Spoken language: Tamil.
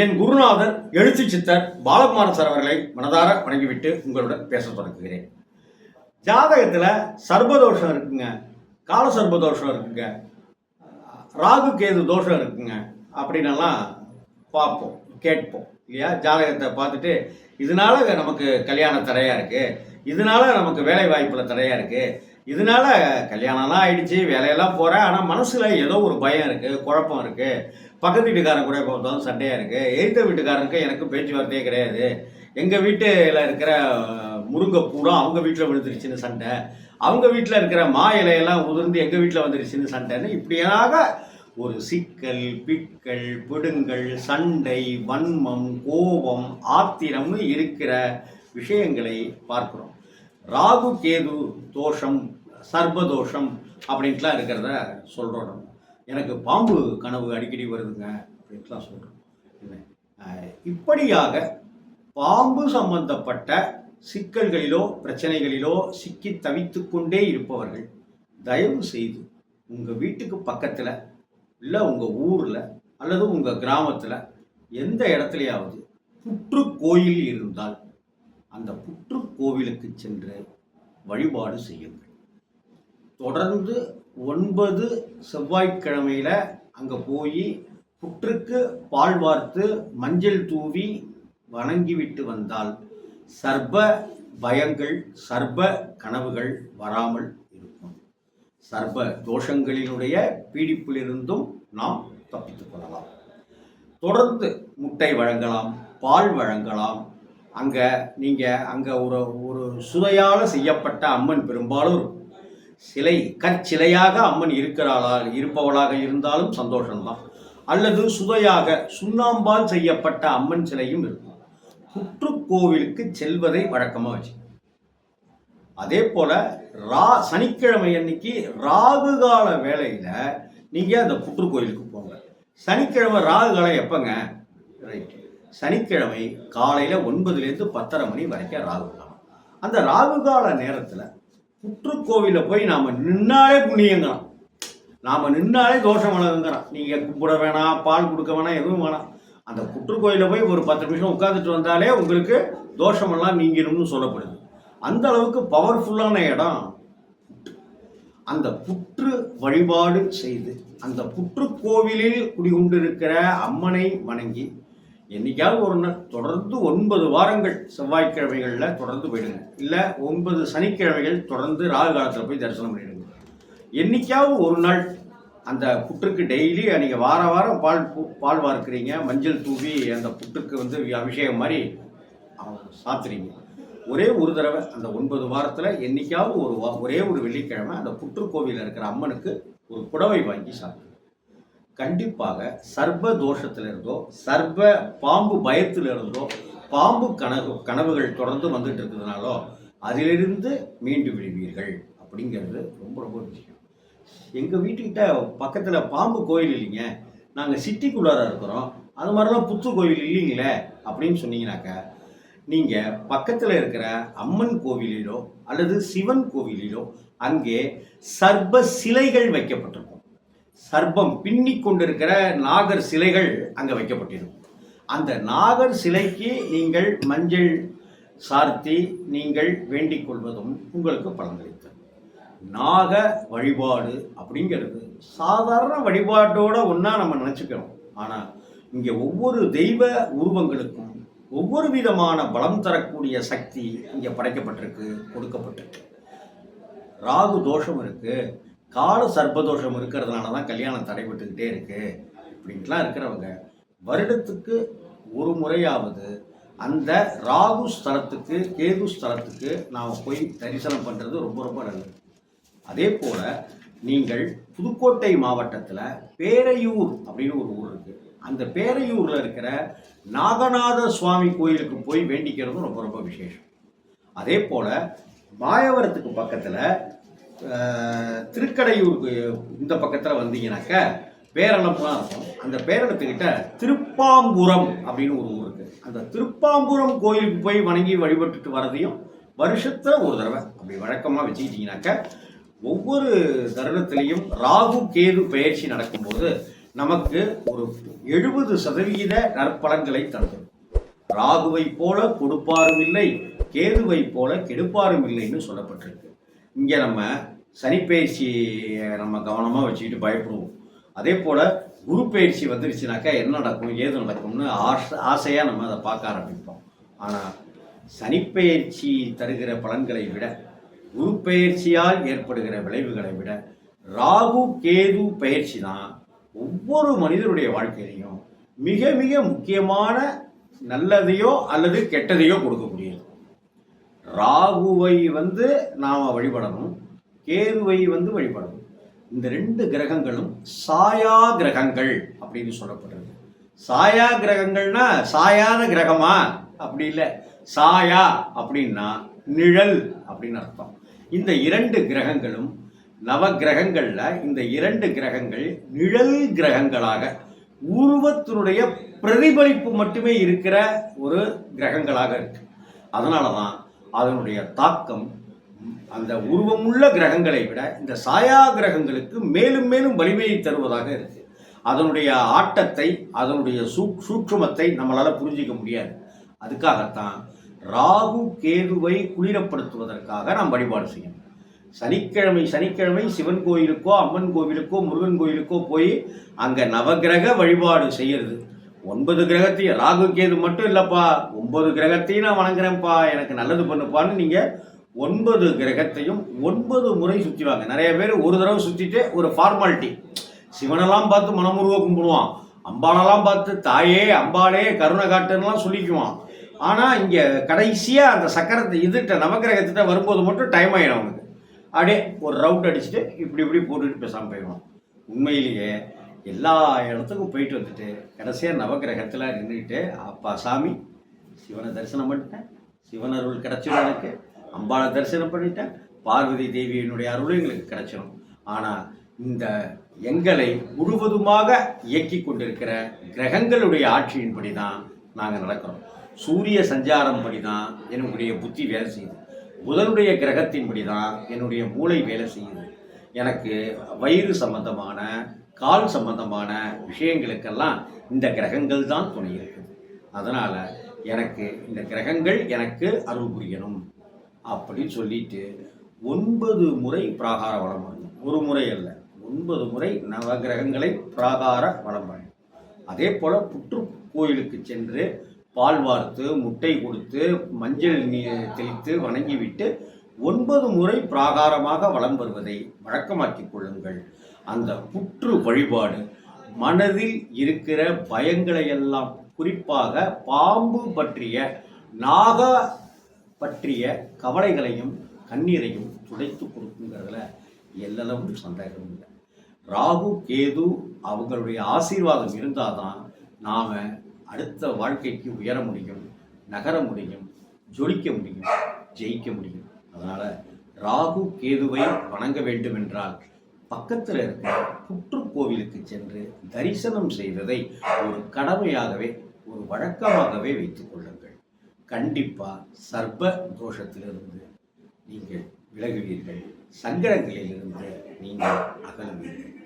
என் குருநாதர் எழுத்து சித்தர் பாலகுமார சார் அவர்களை மனதார வணங்கிவிட்டு உங்களுடன் பேச தொடங்குகிறேன். ஜாதகத்தில் சர்பதோஷம் இருக்குங்க. கால சர்பதோஷம் இருக்குங்க. ராகு கேது தோஷம் இருக்குங்க. அப்படின்னெல்லாம் பார்ப்போம் கேட்போம் இல்லையா? ஜாதகத்தை பார்த்துட்டு இதனால நமக்கு கல்யாண தடையாக இருக்குது இதனால நமக்கு வேலை வாய்ப்பில் தடையாக இருக்குது இதனால கல்யாணம்லாம் ஆயிடுச்சு வேலையெல்லாம் போகிறேன் ஆனால் மனசில் ஏதோ ஒரு பயம் இருக்குது குழப்பம் இருக்குது பக்கத்து வீட்டுக்காரன் கூட பார்த்தாலும் சண்டையாக இருக்குது எழுத்த வீட்டுக்காரனுக்கு எனக்கு பேச்சுவார்த்தையே கிடையாது. எங்கள் வீட்டில் இருக்கிற முருங்கை பூரம் அவங்க வீட்டில் விழுந்துருச்சுன்னு சண்டை. அவங்க வீட்டில் இருக்கிற மா இலையெல்லாம் உதிர்ந்து எங்கள் வீட்டில் வந்துருச்சுன்னு சண்டைன்னு இப்படியாக ஒரு சிக்கல் பிக்கல் பிடுங்கல் சண்டை வன்மம் கோபம் ஆத்திரம்னு இருக்கிற விஷயங்களை பார்க்குறோம். ராகு கேது தோஷம் சர்பதோஷம் அப்படின்ட்டுலாம் இருக்கிறத சொல்கிறோம் நம்ம. எனக்கு பாம்பு கனவு அடிக்கடி வருதுங்க அப்படின்ட்டுலாம் சொல்கிறோம் இப்படியாக பாம்பு சம்பந்தப்பட்ட சிக்கல்களிலோ பிரச்சனைகளிலோ சிக்கி தவித்து கொண்டே இருப்பவர்கள் தயவு செய்து உங்கள் வீட்டுக்கு பக்கத்தில் இல்லை உங்கள் ஊரில் அல்லது உங்கள் கிராமத்தில் எந்த இடத்துலையாவது புற்று கோயில் இருந்தால் அந்த புற்று கோவிலுக்கு சென்று வழிபாடு செய்யுங்கள். தொடர்ந்து ஒன்பது செவ்வாய்க்கிழமையில் அங்கே போய் புற்றுக்கு பால் வார்த்து மஞ்சள் தூவி வணங்கிவிட்டு வந்தால் சர்ப பயங்கள் சர்ப கனவுகள் வராமல் இருக்கும். சர்ப தோஷங்களினுடைய பீடிப்பிலிருந்தும் நாம் தப்பித்துக் கொள்ளலாம். தொடர்ந்து முட்டை வழங்கலாம் பால் வழங்கலாம் அங்கே நீங்கள் அங்கே ஒரு ஒரு சுதையால் செய்யப்பட்ட அம்மன் பெரும்பாலும் சிலை கற்சிலையாக அம்மன் இருக்கிறாளா இருப்பவளாக இருந்தாலும் சந்தோஷம்தான். அல்லது சுதையாக சுண்ணாம்பால் செய்யப்பட்ட அம்மன் சிலையும் இருக்கும். புற்றுக்கோவிலுக்கு செல்வதை வழக்கமாக வச்சு அதே போல் ரா சனிக்கிழமை அன்னைக்கு ராகு கால வேலையில் நீங்கள் அந்த புற்றுக்கோயிலுக்கு போங்க. சனிக்கிழமை ராகு காலம் எப்போங்க? ரைட் சனிக்கிழமை காலையில ஒன்பதுலேருந்து பத்தரை மணி வரைக்கும் ராகு காலம். அந்த ராகு கால நேரத்தில் புற்றுக்கோவில போய் நாம நின்னாலே புண்ணியங்கிறான். நாம நின்னாலே தோஷம் வளருங்கிறான். நீங்க கும்பிட வேணாம் பால் கொடுக்க வேணாம் எதுவும் வேணாம். அந்த புற்றுக்கோயில போய் ஒரு பத்து நிமிஷம் உட்காந்துட்டு வந்தாலே உங்களுக்கு தோஷமெல்லாம் நீங்கிடும்னு சொல்லப்படுது. அந்த அளவுக்கு பவர்ஃபுல்லான இடம். அந்த புற்று வழிபாடு செய்து அந்த புற்று கோவிலில் குடிகொண்டிருக்கிற அம்மனை வணங்கி என்னைக்காவது ஒரு நாள் தொடர்ந்து ஒன்பது வாரங்கள் செவ்வாய்க்கிழமைகளில் தொடர்ந்து போயிடுங்க. இல்லை ஒன்பது சனிக்கிழமைகள் தொடர்ந்து ராகு காலத்தில் போய் தரிசனம் பண்ணிடுங்க. என்னைக்காவது ஒரு நாள் அந்த புற்றுக்கு டெய்லி நீங்கள் வார வாரம் பால் பால் வார்க்குறீங்க மஞ்சள் தூவி அந்த புற்றுக்கு வந்து அபிஷேகம் மாதிரி சாத்துறீங்க. ஒரே ஒரு தடவை அந்த ஒன்பது வாரத்தில் என்றைக்காவது ஒரு வா ஒரே ஒரு வெள்ளிக்கிழமை அந்த புற்றுக்கோவிலில் இருக்கிற அம்மனுக்கு ஒரு புடவை வாங்கி சாப்பிடுங்க கண்டிப்பாக சர்ப தோஷத்திலிருந்தோ சர்ப பாம்பு பயத்திலிருந்தோ பாம்பு கனவு கனவுகள் தொடர்ந்து வந்துட்டு இருக்கிறதுனாலோ அதிலிருந்து மீண்டு விடுவீர்கள். அப்படிங்கிறது ரொம்ப ரொம்ப விஷயம் எங்கள் வீட்டுக்கிட்ட பக்கத்தில் பாம்பு கோயில் இல்லைங்க. நாங்கள் சிட்டிக்குள்ளார இருக்கிறோம். அது மாதிரிலாம் புத்து கோயில் இல்லைங்களே அப்படின்னு சொன்னீங்கன்னாக்கா நீங்கள் பக்கத்தில் இருக்கிற அம்மன் கோவிலிலோ அல்லது சிவன் கோவிலிலோ அங்கே சர்ப சிலைகள் வைக்கப்பட்டிருக்கும். சர்ப்பம் பின்னி கொண்டிருக்கிற நாகர் சிலைகள் அங்கே வைக்கப்பட்டிருக்கும். அந்த நாகர் சிலைக்கு நீங்கள் மஞ்சள் சார்த்தி நீங்கள் வேண்டிக் கொள்வதும் உங்களுக்கு பலனளித்தது. நாக வழிபாடு அப்படிங்கிறது சாதாரண வழிபாட்டோட ஒன்றா நம்ம நினச்சிக்கிறோம். ஆனால் இங்கே ஒவ்வொரு தெய்வ உருவங்களுக்கும் ஒவ்வொரு விதமான பலம் தரக்கூடிய சக்தி இங்கே படைக்கப்பட்டிருக்கு கொடுக்கப்பட்டிருக்கு. ராகு தோஷம் இருக்கு கால சர்ப்பதோஷம் இருக்கிறதுனால தான் கல்யாணம் தடைபட்டுக்கிட்டே இருக்கு. அப்படின்ட்டுலாம் இருக்கிறவங்க வருடத்துக்கு ஒரு முறையாவது அந்த ராகு ஸ்தலத்துக்கு கேது ஸ்தலத்துக்கு நாம் போய் தரிசனம் பண்ணுறது ரொம்ப ரொம்ப நல்லது. அதே போல் நீங்கள் புதுக்கோட்டை மாவட்டத்தில் பேரையூர் அப்படின்னு ஒரு ஊர் இருக்குது அந்த பேரையூரில் இருக்கிற நாகநாத சுவாமி கோயிலுக்கு போய் வேண்டிக்கிறதும் ரொம்ப ரொம்ப விசேஷம். அதே போல் மாயவரத்துக்கு பக்கத்தில் திருக்கடையூருக்கு இந்த பக்கத்தில் வந்தீங்கன்னாக்க பேரளம்லாம் இருக்கும். அந்த பேரணத்துக்கிட்ட திருப்பாம்புரம் அப்படின்னு ஒரு ஊர் இருக்குது அந்த திருப்பாம்புரம் கோயிலுக்கு போய் வணங்கி வழிபட்டுட்டு வரதையும் வருஷத்தில் ஒரு தடவை அப்படி வழக்கமாக வச்சுக்கிட்டிங்கனாக்க ஒவ்வொரு தருணத்திலையும் ராகு கேது பயிற்சி நடக்கும்போது நமக்கு ஒரு எழுபது சதவிகித நற்பலன்களை தந்தது ராகுவை போல கொடுப்பாரும் இல்லை கேதுவை போல கெடுப்பாரும் இல்லைன்னு சொல்லப்பட்டிருக்கு. இங்கே நம்ம சனிப்பயிற்சி நம்ம கவனமாக வச்சுக்கிட்டு பயப்படுவோம். அதே போல் குரு பயிற்சி வந்துருச்சுனாக்கா என்ன நடக்கும் ஏது நடக்கும்னு ஆசை ஆசையாக நம்ம அதை பார்க்க ஆரம்பிப்போம். ஆனால் சனிப்பெயர்ச்சி தருகிற பலன்களை விட குரு பெயர்ச்சியால் ஏற்படுகிற விளைவுகளை விட ராகு கேது பயிற்சி தான் ஒவ்வொரு மனிதருடைய வாழ்க்கையிலையும் மிக மிக முக்கியமான நல்லதையோ அல்லது கெட்டதையோ கொடுக்கக்கூடியது. ராகுவை வந்து நாம் வழிபடணும். கேதுவை வந்து வழிபடணும் இந்த ரெண்டு கிரகங்களும் சாயா கிரகங்கள் அப்படின்னு சொல்லப்படுறது. சாயா கிரகங்கள்னா சாயாத கிரகமா? அப்படி இல்லை. சாயா அப்படின்னா நிழல் அப்படின்னு அர்த்தம். இந்த இரண்டு கிரகங்களும் நவ கிரகங்களில் இந்த இரண்டு கிரகங்கள் நிழல் கிரகங்களாக உருவத்தினுடைய பிரதிபலிப்பு மட்டுமே இருக்கிற ஒரு கிரகங்களாக இருக்கு. அதனால தான் அதனுடைய தாக்கம் அந்த உருவமுள்ள கிரகங்களை விட இந்த சாயா கிரகங்களுக்கு மேலும் மேலும் வலிமையை தருவதாக இருக்கு. அதனுடைய ஆட்டத்தை அதனுடைய சூ சூட்சுமத்தை நம்மளால் புரிஞ்சிக்க முடியாது. அதுக்காகத்தான் ராகு கேதுவை குளிரப்படுத்துவதற்காக நாம் வழிபாடு செய்யணும். சனிக்கிழமை சனிக்கிழமை சிவன் கோயிலுக்கோ அம்மன் கோவிலுக்கோ முருகன் கோயிலுக்கோ போய் அங்கே நவகிரக வழிபாடு செய்யறது. ஒன்பது கிரகத்தையும் ராகு கேது மட்டும் இல்லைப்பா ஒன்பது கிரகத்தையும் நான் வணங்குறேன்ப்பா எனக்கு நல்லது பண்ணுப்பான்னு நீங்கள் ஒன்பது கிரகத்தையும் ஒன்பது முறை சுற்றிவாங்க நிறைய பேர் ஒரு தடவை சுற்றிட்டு ஒரு ஃபார்மாலிட்டி சிவனெல்லாம் பார்த்து மனமுருவ கும்பிடுவான். அம்பாளெல்லாம் பார்த்து தாயே அம்பாலே கருணை காட்டுன்னுலாம் சொல்லிக்குவான். ஆனால் இங்கே கடைசியாக அந்த சக்கரத்தை இதுகிட்ட நவகிரகத்திட்ட வரும்போது மட்டும் டைம் ஆகிடும் அவனுக்கு. அப்படியே ஒரு ரவுண்ட் அடிச்சுட்டு இப்படி இப்படி போட்டுட்டு பேசாமல் போயிடுவான். உண்மையிலேயே எல்லா இடத்துக்கும் போயிட்டு வந்துட்டு கடைசியாக நவகிரகத்தில் நின்றுக்கிட்டு அப்பா சாமி சிவனை தரிசனம் பண்ணிட்டேன். சிவன் அருள் கிடச்சிடும் எனக்கு. அம்பாளை தரிசனம் பண்ணிட்டேன் பார்வதி தேவியினுடைய அருளும் எங்களுக்கு கிடைச்சிடும் ஆனால் இந்த எங்களை முழுவதுமாக இயக்கி கொண்டிருக்கிற கிரகங்களுடைய ஆட்சியின்படி தான் நாங்கள் நடக்கிறோம். சூரிய சஞ்சாரம் படி தான் என்னுடைய புத்தி வேலை செய்யுது. புதனுடைய கிரகத்தின்படி தான் என்னுடைய மூளை வேலை செய்யுது. எனக்கு வயிறு சம்பந்தமான கால் சம்பந்தமான விஷயங்களுக்கெல்லாம் இந்த கிரகங்கள் தான் துணை இருக்குது. அதனால் எனக்கு இந்த கிரகங்கள் எனக்கு அருள் புரியணும். அப்படின்னு சொல்லிட்டு ஒன்பது முறை பிராகார வளம் பண்ணணும் ஒரு முறை அல்ல ஒன்பது முறை நவகிரகங்களை பிராகார வளம் பண்ணணும் அதே போல் புற்று கோயிலுக்கு சென்று பால் வார்த்து முட்டை கொடுத்து மஞ்சள் நீர் தெளித்து வணங்கிவிட்டு ஒன்பது முறை பிராகாரமாக வளம் வருவதை வழக்கமாக்கிக் கொள்ளுங்கள். அந்த புற்று வழிபாடு மனதில் இருக்கிற பயங்களை எல்லாம் குறிப்பாக பாம்பு பற்றிய நாக பற்றிய கவலைகளையும் கண்ணீரையும் துடைத்து கொடுக்குங்கிறதுல எல்லளவும் சந்தேகம் இல்லை. ராகு கேது அவங்களுடைய ஆசீர்வாதம் இருந்தால் தான் நாம் அடுத்த வாழ்க்கைக்கு உயர முடியும் நகர முடியும் ஜொலிக்க முடியும் ஜெயிக்க முடியும். அதனால் ராகு கேதுவை வணங்க வேண்டும் என்றால் பக்கத்தில் இருக்கிற புற்றுக்கோவிலுக்கு சென்று தரிசனம் செய்ததை ஒரு கடமையாகவே ஒரு வழக்கமாகவே வைத்துக் கண்டிப்பாக சர்ப்ப தோஷத்திலிருந்து நீங்கள் விலகுவீர்கள். சங்கடங்களிலிருந்து நீங்கள் அகலுவீர்கள்.